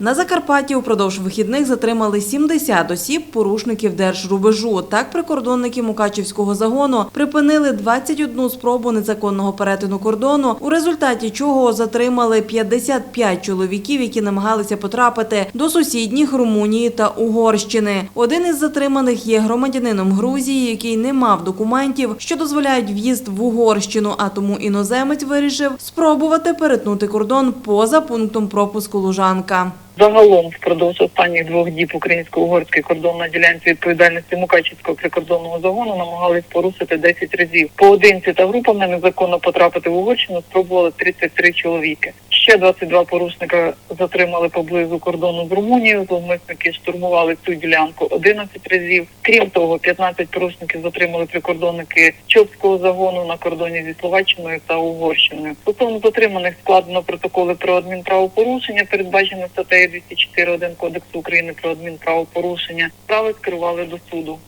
На Закарпатті упродовж вихідних затримали 70 осіб порушників держрубежу. Так прикордонники Мукачівського загону припинили 21 спробу незаконного перетину кордону, у результаті чого затримали 55 чоловіків, які намагалися потрапити до сусідніх Румунії та Угорщини. Один із затриманих є громадянином Грузії, який не мав документів, що дозволяють в'їзд в Угорщину, а тому іноземець вирішив спробувати перетнути кордон поза пунктом пропуску Лужанка. Загалом впродовж останніх двох діб українсько-угорський кордон на ділянці відповідальності Мукачівського прикордонного загону намагались порушити 10 разів. Поодинці та групами незаконно потрапити в Угорщину спробували 33 чоловіки. Ще 22 порушника затримали поблизу кордону з Румунією. Зловмисники штурмували цю ділянку 11 разів. Крім того, 15 порушників затримали прикордонники Чопського загону на кордоні зі Словаччиною та Угорщиною. Стосовно затриманих складено протоколи про адмінправопорушення, передбачено статтею 204.1 Кодексу України про адмінправопорушення. Справи скерували до суду.